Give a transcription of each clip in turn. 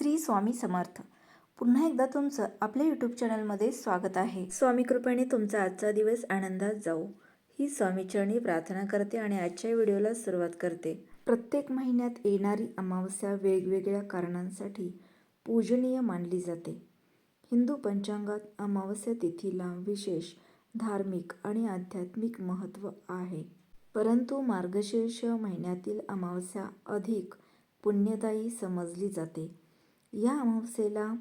श्री स्वामी समर्थ. पुन्हा एकदा तुमचं आपल्या यूट्यूब चॅनलमध्ये स्वागत आहे. स्वामी कृपेने तुमचा आजचा दिवस आनंदात जाऊ ही स्वामीचरणी प्रार्थना करते आणि आजच्या व्हिडिओला सुरुवात करते. प्रत्येक महिन्यात येणारी अमावस्या वेगवेगळ्या कारणांसाठी पूजनीय मानली जाते. हिंदू पंचांगात अमावस्या तिथीला विशेष धार्मिक आणि आध्यात्मिक महत्त्व आहे. परंतु मार्गशीर्ष महिन्यातील अमावस्या अधिक पुण्यदायी समजली जाते. या अमावस्येला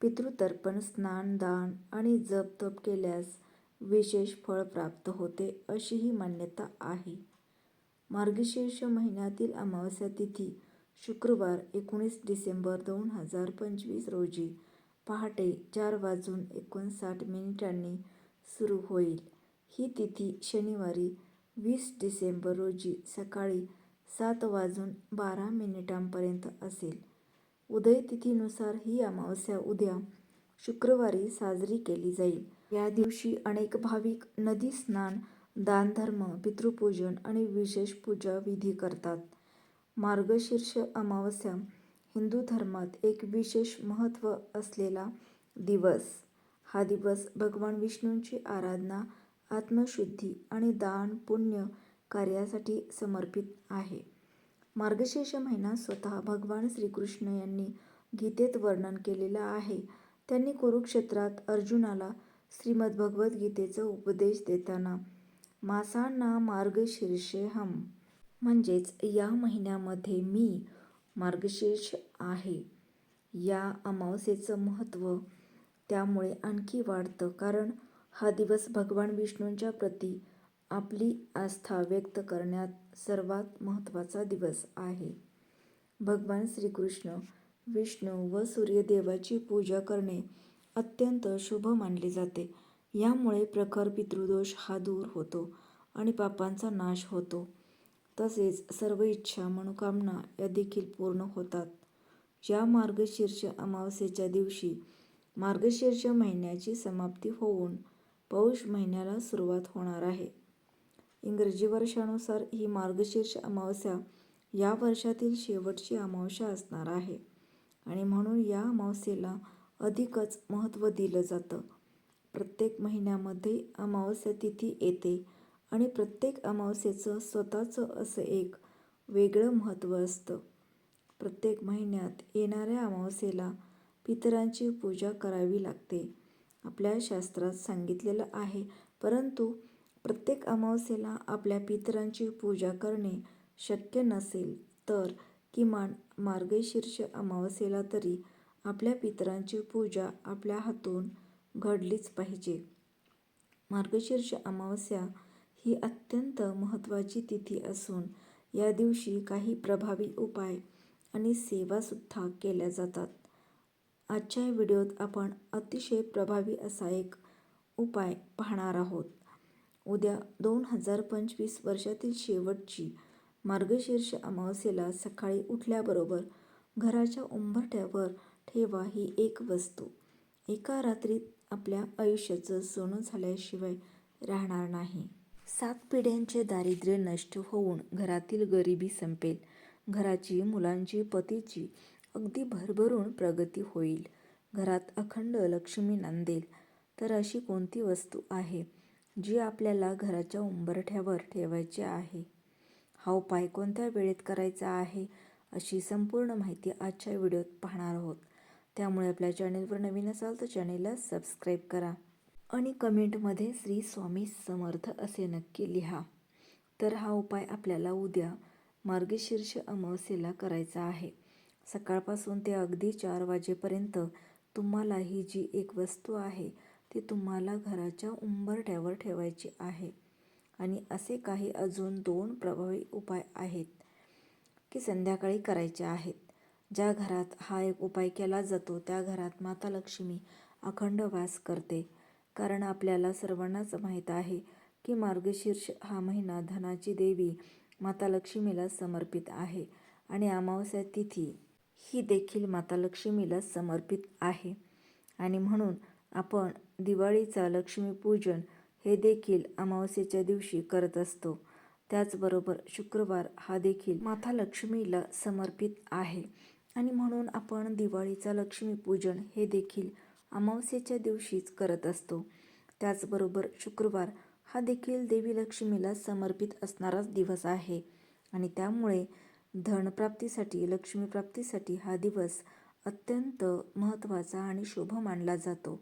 पितृतर्पण स्नान दान आणि जप तप केल्यास विशेष फळ प्राप्त होते अशी ही मान्यता आहे. मार्गशीर्ष महिन्यातील अमावस्या तिथी शुक्रवार एकोणीस डिसेंबर दोन हजार पंचवीस रोजी पहाटे चार वाजून एकोणसाठ मिनिटांनी सुरू होईल. ही तिथी शनिवारी वीस डिसेंबर रोजी सकाळी सात वाजून बारा मिनिटांपर्यंत असेल. उदय तिथीनुसार ही अमावस्या उद्या शुक्रवारी साजरी केली जाईल. या दिवशी अनेक भाविक नदी स्नान दानधर्म पितृपूजन आणि विशेष पूजा विधी करतात. मार्गशीर्ष अमावस्या हिंदू धर्मात एक विशेष महत्त्व असलेला दिवस. हा दिवस भगवान विष्णूंची आराधना आत्मशुद्धी आणि दान पुण्य कार्यासाठी समर्पित आहे. मार्गशीर्ष महिना स्वतः भगवान श्रीकृष्ण यांनी गीतेत वर्णन केलेला आहे. त्यांनी कुरुक्षेत्रात अर्जुनाला श्रीमद भगवद्गीतेचा उपदेश देताना मासांना मार्गशीर्षेहम म्हणजेच या महिन्यामध्ये मी मार्गशीर्ष आहे. या अमावस्येचं महत्त्व त्यामुळे आणखी वाढतं कारण हा दिवस भगवान विष्णूंच्या प्रती आपली आस्था व्यक्त करण्यात सर्वात महत्त्वाचा दिवस आहे. भगवान श्रीकृष्ण विष्णू व सूर्यदेवाची पूजा करणे अत्यंत शुभ मानले जाते. यामुळे प्रखर पितृदोष हा दूर होतो आणि पापांचा नाश होतो. तसेच सर्व इच्छा मनोकामना या देखील पूर्ण होतात. ज्या मार्गशीर्ष अमावस्येच्या दिवशी मार्गशीर्ष महिन्याची समाप्ती होऊन पौष महिन्याला सुरुवात होणार आहे. इंग्रजी वर्षानुसार ही मार्गशीर्ष अमावस्या या वर्षातील शेवटची अमावस्या असणार आहे. आणि म्हणून या अमावस्येला अधिकच महत्त्व दिलं जातं. प्रत्येक महिन्यामध्ये अमावस्या तिथी येते आणि प्रत्येक अमावस्येचं स्वतःचं असं एक वेगळं महत्त्व असतं. प्रत्येक महिन्यात येणाऱ्या अमावस्येला पितरांची पूजा करावी लागते. आपल्या शास्त्रात सांगितलेलं आहे परंतु प्रत्येक अमावस्येला आपल्या पितरांची पूजा करणे शक्य नसेल तर किमान मार्गशीर्ष अमावस्येला तरी आपल्या पितरांची पूजा आपल्या हातून घडलीच पाहिजे. मार्गशीर्ष अमावस्या ही अत्यंत महत्त्वाची तिथी असून या दिवशी काही प्रभावी उपाय आणि सेवासुद्धा केल्या जातात. आजच्या व्हिडिओत आपण अतिशय प्रभावी असा एक उपाय पाहणार आहोत. उद्या दोन हजार पंचवीस वर्षातील शेवटची मार्गशीर्ष अमावस्येला सकाळी उठल्याबरोबर घराच्या उंबरठ्यावर ठेवा ही एक वस्तू. एका रात्रीत आपल्या आयुष्याचं सोनं झाल्याशिवाय राहणार नाही. सात पिढ्यांचे दारिद्र्य नष्ट होऊन घरातील गरिबी संपेल. घराची मुलांची पतीची अगदी भरभरून प्रगती होईल. घरात अखंड लक्ष्मी नांदेल. तर अशी कोणती वस्तू आहे? जी आपल्याला घराच्या उंबरठ्यावर ठेवायची आहे. हा उपाय कोणत्या वेळेत करायचा आहे अशी संपूर्ण माहिती आजच्या व्हिडिओत पाहणार आहोत. त्यामुळे आपल्या चॅनेलवर नवीन असाल तर चॅनेलला सबस्क्राईब करा आणि कमेंटमध्ये श्री स्वामी समर्थ असे नक्की लिहा. तर हा उपाय आपल्याला उद्या मार्गशीर्ष अमावस्येला करायचा आहे. सकाळपासून ते अगदी चार वाजेपर्यंत तुम्हाला ही जी एक वस्तू आहे ती तुम्हाला घराच्या उंबरठ्यावर ठेवायची आहे. आणि असे काही अजून दोन प्रभावी उपाय आहेत की संध्याकाळी करायचे आहेत. ज्या घरात हा एक उपाय केला जातो त्या घरात माता लक्ष्मी अखंड वास करते. कारण आपल्याला सर्वांनाच माहीत आहे की मार्गशीर्ष हा महिना धनाची देवी माता लक्ष्मीला समर्पित आहे आणि अमावस्या तिथी ही देखील माता लक्ष्मीला समर्पित आहे. आणि म्हणून आपण दिवाळीचा लक्ष्मीपूजन हे देखील अमावस्येच्या दिवशी करत असतो. त्याचबरोबर शुक्रवार हा देखील माता लक्ष्मीला समर्पित आहे. आणि म्हणून आपण दिवाळीचा लक्ष्मीपूजन हे देखील अमावस्येच्या दिवशीच करत असतो. त्याचबरोबर शुक्रवार हा देखील देवी लक्ष्मीला समर्पित असणाराच दिवस आहे. आणि त्यामुळे धनप्राप्तीसाठी लक्ष्मीप्राप्तीसाठी हा दिवस अत्यंत महत्त्वाचा आणि शुभ मानला जातो.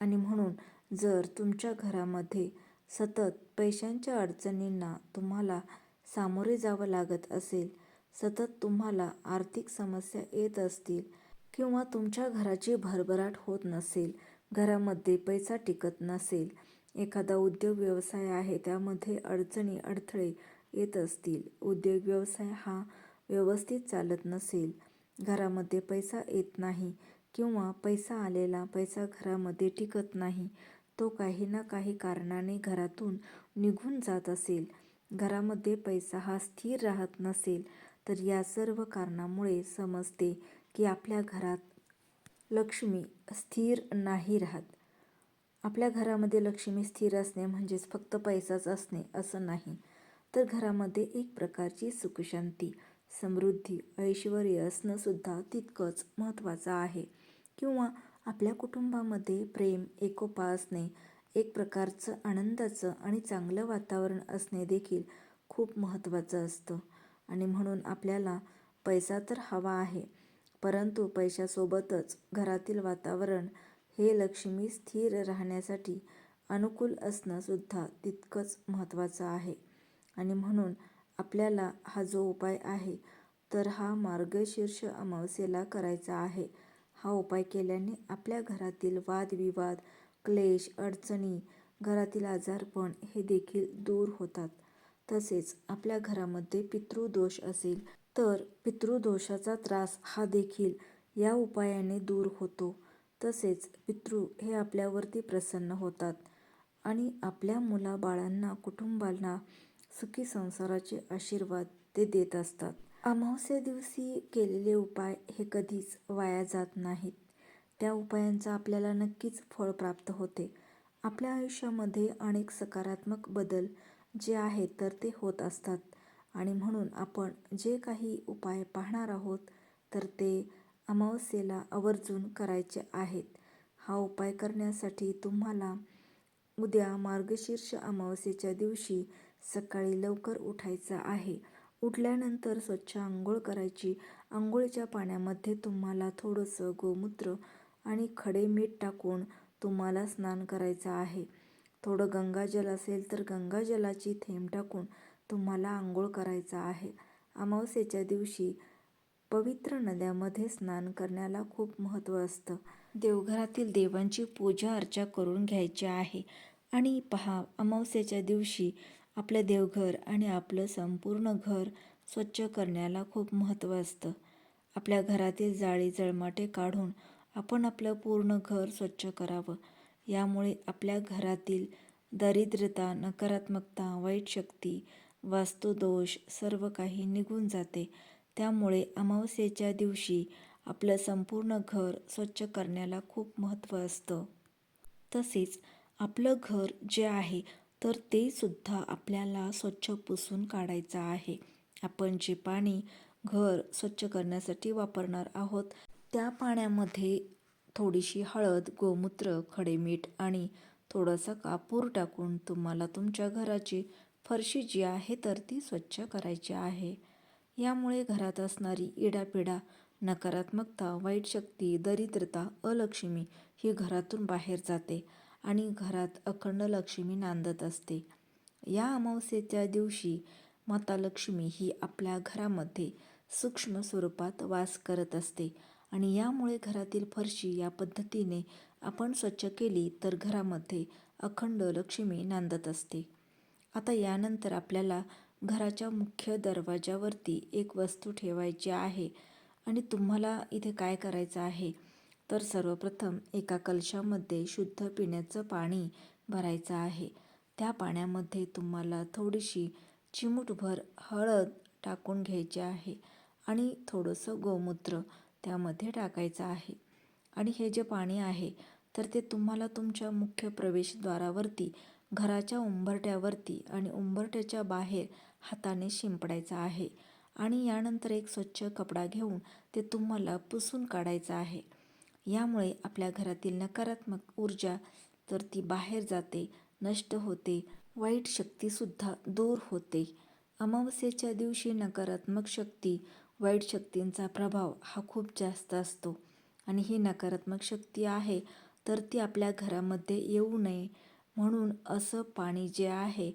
आणि म्हणून जर तुमच्या घरामध्ये सतत पैशांच्या अडचणींना तुम्हाला सामोरे जावं लागत असेल सतत तुम्हाला आर्थिक समस्या येत असतील किंवा तुमच्या घराची भरभराट होत नसेल घरामध्ये पैसा टिकत नसेल एखादा उद्योग व्यवसाय आहे त्यामध्ये अडचणी अडथळे येत असतील उद्योग व्यवसाय हा व्यवस्थित चालत नसेल घरामध्ये पैसा येत नाही किंवा पैसा आलेला पैसा घरामध्ये टिकत नाही तो काही ना काही कारणाने घरातून निघून जात असेल. घरामध्ये पैसा हा स्थिर राहत नसेल तर या सर्व कारणामुळे समजते की आपल्या घरात लक्ष्मी स्थिर नाही राहत. आपल्या घरामध्ये लक्ष्मी स्थिर असणे म्हणजेच फक्त पैसाच असणे असं नाही. तर घरामध्ये एक प्रकारची सुखशांती समृद्धी ऐश्वर असणं सुद्धा तितकंच महत्त्वाचं आहे. किंवा आपल्या कुटुंबामध्ये प्रेम एकोपा असणे एक प्रकारचं आनंदाचं आणि चांगलं वातावरण असणे देखील खूप महत्त्वाचं असतं. आणि म्हणून आपल्याला पैसा तर हवा आहे परंतु पैशासोबतच घरातील वातावरण हे लक्ष्मी स्थिर राहण्यासाठी अनुकूल असणं सुद्धा तितकंच महत्त्वाचं आहे. आणि म्हणून आपल्याला हा जो उपाय आहे तर हा मार्गशीर्ष अमावस्येला करायचा आहे. हा उपाय केल्याने आपल्या घरातील वादविवाद क्लेश अडचणी घरातील आजारपण हे देखील दूर होतात. तसेच आपल्या घरामध्ये पितृदोष असेल तर पितृदोषाचा त्रास हा देखील या उपायाने दूर होतो. तसेच पितृ हे आपल्यावरती प्रसन्न होतात आणि आपल्या मुलाबाळांना कुटुंबांना सुखी संसाराचे आशीर्वाद ते देत असतात. अमावस्या दिवशी केलेले उपाय हे कधीच वाया जात नाहीत. त्या उपायांचा आपल्याला नक्कीच फळ प्राप्त होते. आपल्या आयुष्यामध्ये अनेक सकारात्मक बदल जे आहेत तर ते होत असतात. आणि म्हणून आपण जे काही उपाय पाहणार आहोत तर ते अमावस्येला आवर्जून करायचे आहेत. हा उपाय करण्यासाठी तुम्हाला उद्या मार्गशीर्ष अमावस्येच्या दिवशी सकाळी लवकर उठायचं आहे. उठल्यानंतर स्वच्छ आंघोळ करायची. आंघोळीच्या पाण्यामध्ये तुम्हाला थोडंसं गोमूत्र आणि खडे मीठ टाकून तुम्हाला स्नान करायचं आहे. थोडं गंगाजल असेल तर गंगाजलाची थेंब टाकून तुम्हाला आंघोळ करायचं आहे. अमावस्येच्या दिवशी पवित्र नद्यामध्ये स्नान करण्याला खूप महत्त्व असतं. देवघरातील देवांची पूजा अर्चा करून घ्यायची आहे. आणि पहा अमावस्येच्या दिवशी आपलं देवघर आणि आपलं संपूर्ण घर स्वच्छ करण्याला खूप महत्त्व असतं. आपल्या घरातील जाळी जळमाटे काढून आपण आपलं पूर्ण घर स्वच्छ करावं. यामुळे आपल्या घरातील दरिद्रता नकारात्मकता वाईट शक्ती वास्तुदोष सर्व काही निघून जाते. त्यामुळे अमावस्येच्या दिवशी आपलं संपूर्ण घर स्वच्छ करण्याला खूप महत्त्व असतं. तसेच आपलं घर जे आहे तर ते सुद्धा आपल्याला स्वच्छ पुसून काढायचं आहे. आपण जे पाणी घर स्वच्छ करण्यासाठी वापरणार आहोत त्या पाण्यामध्ये थोडीशी हळद गोमूत्र खडेमीठ आणि थोडासा कापूर टाकून तुम्हाला तुमच्या घराची फरशी जी आहे तर ती स्वच्छ करायची आहे. यामुळे घरात असणारी इडापिडा नकारात्मकता वाईट शक्ती दरिद्रता अलक्ष्मी ही घरातून बाहेर जाते. आणि घरात अखंड लक्ष्मी नांदत असते. या अमावस्येच्या दिवशी माता लक्ष्मी ही आपल्या घरामध्ये सूक्ष्म स्वरूपात वास करत असते आणि यामुळे घरातील फरशी या पद्धतीने आपण स्वच्छ केली तर घरामध्ये अखंड लक्ष्मी नांदत असते. आता यानंतर आपल्याला घराच्या मुख्य दरवाजावरती एक वस्तू ठेवायची आहे आणि तुम्हाला इथे काय करायचं आहे? तर सर्वप्रथम एका कलशामध्ये शुद्ध पिण्याचं पाणी भरायचं आहे. त्या पाण्यामध्ये तुम्हाला थोडीशी चिमूटभर हळद टाकून घ्यायची आहे आणि थोडंसं गोमूत्र त्यामध्ये टाकायचं आहे. आणि हे जे पाणी आहे तर ते तुम्हाला तुमच्या मुख्य प्रवेशद्वारावरती घराच्या उंबरट्यावरती आणि उंबरट्याच्या बाहेर हाताने शिंपडायचं आहे. आणि यानंतर एक स्वच्छ कपडा घेऊन ते तुम्हाला पुसून काढायचं आहे. यामुळे आपल्या घरातील नकारात्मक ऊर्जा तर ती बाहेर जाते नष्ट होते वाईट शक्तीसुद्धा दूर होते. अमावस्येच्या दिवशी नकारात्मक शक्ती वाईट शक्तींचा प्रभाव हा खूप जास्त असतो. आणि ही नकारात्मक शक्ती आहे तर ती आपल्या घरामध्ये येऊ नये. म्हणून असं पाणी जे आहे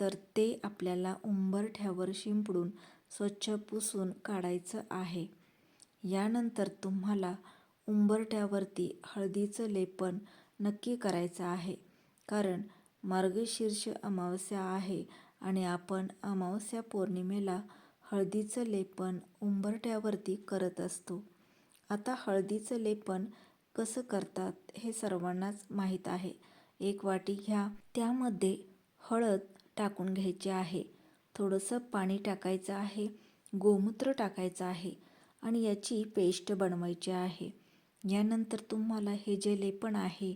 तर ते आपल्याला उंबरठ्यावर शिंपडून स्वच्छ पुसून काढायचं आहे. यानंतर तुम्हाला उंबरठ्यावरती हळदीचं लेपन नक्की करायचं आहे. कारण मार्गशीर्ष अमावस्या आहे आणि आपण अमावस्या पौर्णिमेला हळदीचं लेपन उंबरठ्यावरती करत असतो. आता हळदीचं लेपन कसं करतात हे सर्वांनाच माहीत आहे. एक वाटी घ्या. त्यामध्ये हळद टाकून घ्यायची आहे. थोडंसं पाणी टाकायचं आहे. गोमूत्र टाकायचं आहे आणि याची पेस्ट बनवायची आहे. यानंतर तुम्हाला हे जे लेपन आहे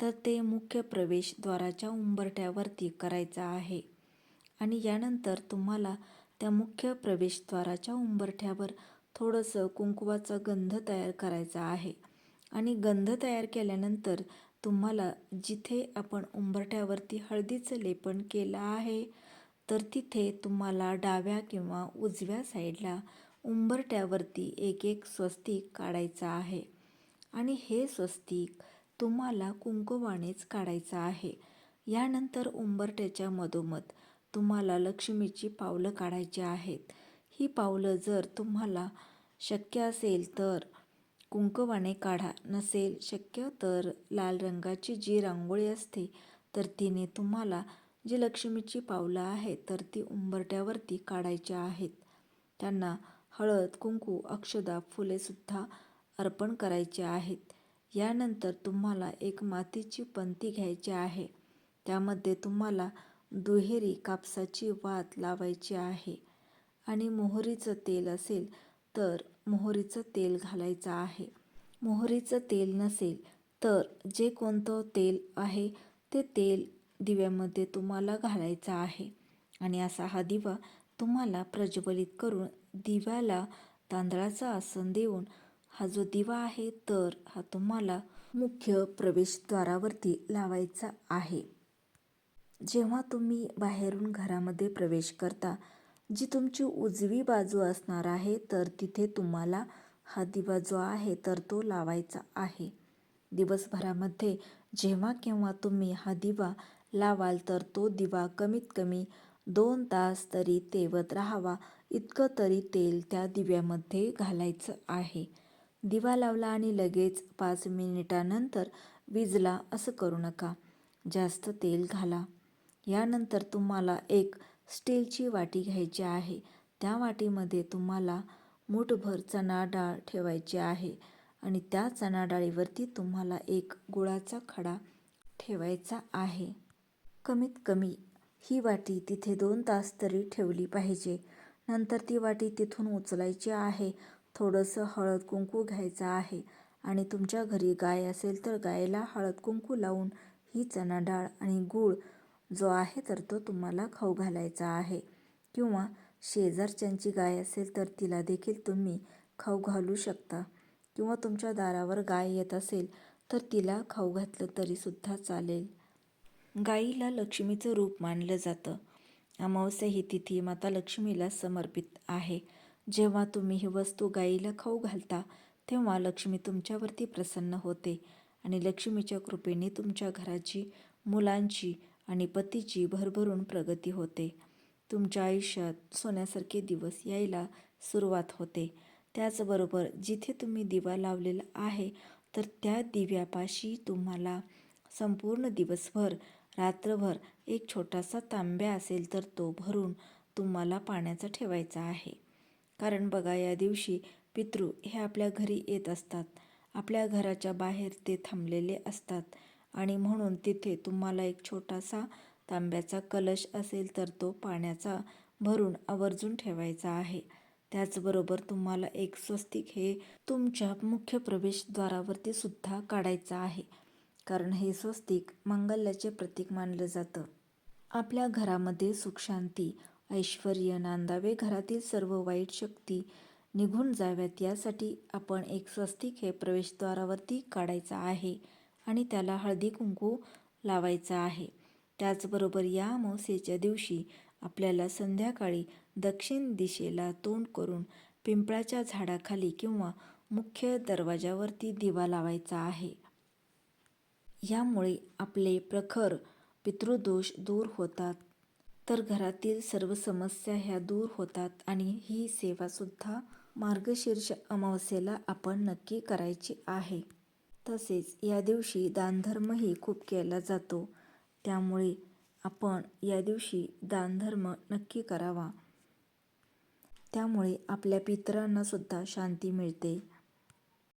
तर ते मुख्य प्रवेशद्वाराच्या उंबरठ्यावरती करायचं आहे. आणि यानंतर तुम्हाला त्या मुख्य प्रवेशद्वाराच्या उंबरठ्यावर थोडंसं कुंकवाचा गंध तयार करायचा आहे. आणि गंध तयार केल्यानंतर तुम्हाला जिथे आपण उंबरठ्यावरती हळदीचं लेपन केलं आहे तर तिथे तुम्हाला डाव्या किंवा उजव्या साईडला उंबरट्यावरती एक एक स्वस्तिक काढायचं आहे. आणि हे स्वस्तिक तुम्हाला कुंकवानेच काढायचं आहे. यानंतर उंबरट्याच्या मधोमध तुम्हाला लक्ष्मीची पावलं काढायची आहेत. ही पावलं जर तुम्हाला शक्य असेल तर कुंकवाने काढा. नसेल शक्य तर लाल रंगाची जी रांगोळी असते तर तिने तुम्हाला जी लक्ष्मीची पावलं आहेत तर ती उंबरट्यावरती काढायची आहेत. त्यांना हळद कुंकू अक्षदा फुलेसुद्धा अर्पण करायचे आहेत. यानंतर तुम्हाला एक मातीची पंती घ्यायची आहे. त्यामध्ये तुम्हाला दुहेरी कापसाची वात लावायची आहे. आणि मोहरीचं तेल असेल तर मोहरीचं तेल घालायचं आहे. मोहरीचं तेल नसेल तर जे कोणतं तेल आहे ते तेल दिव्यामध्ये तुम्हाला घालायचं आहे. आणि असा हा दिवा तुम्हाला प्रज्वलित करून दिव्याला तांदळाचं आसन देऊन हा जो दिवा आहे तर हा तुम्हाला मुख्य प्रवेशद्वारावरती लावायचा आहे. जेव्हा तुम्ही बाहेरून घरामध्ये प्रवेश करता जी तुमची उजवी बाजू असणार आहे तर तिथे तुम्हाला हा दिवा जो आहे तर तो लावायचा आहे. दिवसभरामध्ये जेव्हा केव्हा तुम्ही हा दिवा लावाल तर तो दिवा कमीत कमी दोन तास तरी तेवत राहावा. इतकं तरी तेल त्या दिव्यामध्ये घालायचं आहे. दिवा लावला आणि लगेच पाच मिनिटानंतर विजला असं करू नका. जास्त तेल घाला. यानंतर तुम्हाला एक स्टीलची वाटी घ्यायची आहे. त्या वाटीमध्ये तुम्हाला मूठभर चणा डाळ ठेवायची आहे आणि त्या चणा डाळीवरती तुम्हाला एक गुळाचा खडा ठेवायचा आहे. कमीत कमी ही वाटी तिथे दोन तास तरी ठेवली पाहिजे. नंतर ती वाटी तिथून उचलायची आहे. थोडंसं हळद कुंकू घ्यायचं आहे. आणि तुमच्या घरी गाय असेल तर गायला हळद कुंकू लावून ही चणा डाळ आणि गूळ जो आहे तर तो तुम्हाला खाऊ घालायचा आहे. किंवा शेजारच्यांची गाय असेल तर तिला देखील तुम्ही खाऊ घालू शकता. किंवा तुमच्या दारावर गाय येत असेल तर तिला खाऊ घातलं तरीसुद्धा चालेल. गाईला लक्ष्मीचं रूप मानलं जातं. अमावस्या ही तिथी माता लक्ष्मीला समर्पित आहे. जेव्हा तुम्ही ही वस्तू गाईला खाऊ घालता तेव्हा लक्ष्मी तुमच्यावरती प्रसन्न होते आणि लक्ष्मीच्या कृपेने तुमच्या घराची मुलांची आणि पतीची भरभरून प्रगती होते. तुमच्या आयुष्यात सोन्यासारखे दिवस यायला सुरुवात होते. त्याचबरोबर जिथे तुम्ही दिवा लावलेला आहे तर त्या दिव्यापाशी तुम्हाला संपूर्ण दिवसभर रात्रभर एक छोटासा तांब्या असेल तर तो भरून तुम्हाला पाण्याचा ठेवायचा आहे. कारण बघा या दिवशी पितृ हे आपल्या घरी येत असतात. आपल्या घराच्या बाहेर ते थांबलेले असतात. आणि म्हणून तिथे तुम्हाला एक छोटासा तांब्याचा कलश असेल तर तो पाण्याचा भरून आवर्जून ठेवायचा आहे. त्याचबरोबर तुम्हाला एक स्वस्तिक हे तुमच्या मुख्य प्रवेशद्वारावरती सुद्धा काढायचं आहे. कारण हे स्वस्तिक मंगल्याचे प्रतीक मानलं जातं. आपल्या घरामध्ये सुखशांती ऐश्वर नांदावे घरातील सर्व वाईट शक्ती निघून जाव्यात. यासाठी आपण एक स्वस्तिक हे प्रवेशद्वारावरती काढायचं आहे आणि त्याला हळदी कुंकू लावायचा आहे. त्याचबरोबर या अमावस्येच्या दिवशी आपल्याला संध्याकाळी दक्षिण दिशेला तोंड करून पिंपळाच्या झाडाखाली किंवा मुख्य दरवाजावरती दिवा लावायचा आहे. यामुळे आपले प्रखर पितृदोष दूर होतात. तर घरातील सर्व समस्या ह्या दूर होतात आणि ही सेवासुद्धा मार्गशीर्ष अमावस्येला आपण नक्की करायची आहे. तसेच या दिवशी दानधर्मही खूप केला जातो. त्यामुळे आपण या दिवशी दानधर्म नक्की करावा. त्यामुळे आपल्या पितरांनासुद्धा शांती मिळते.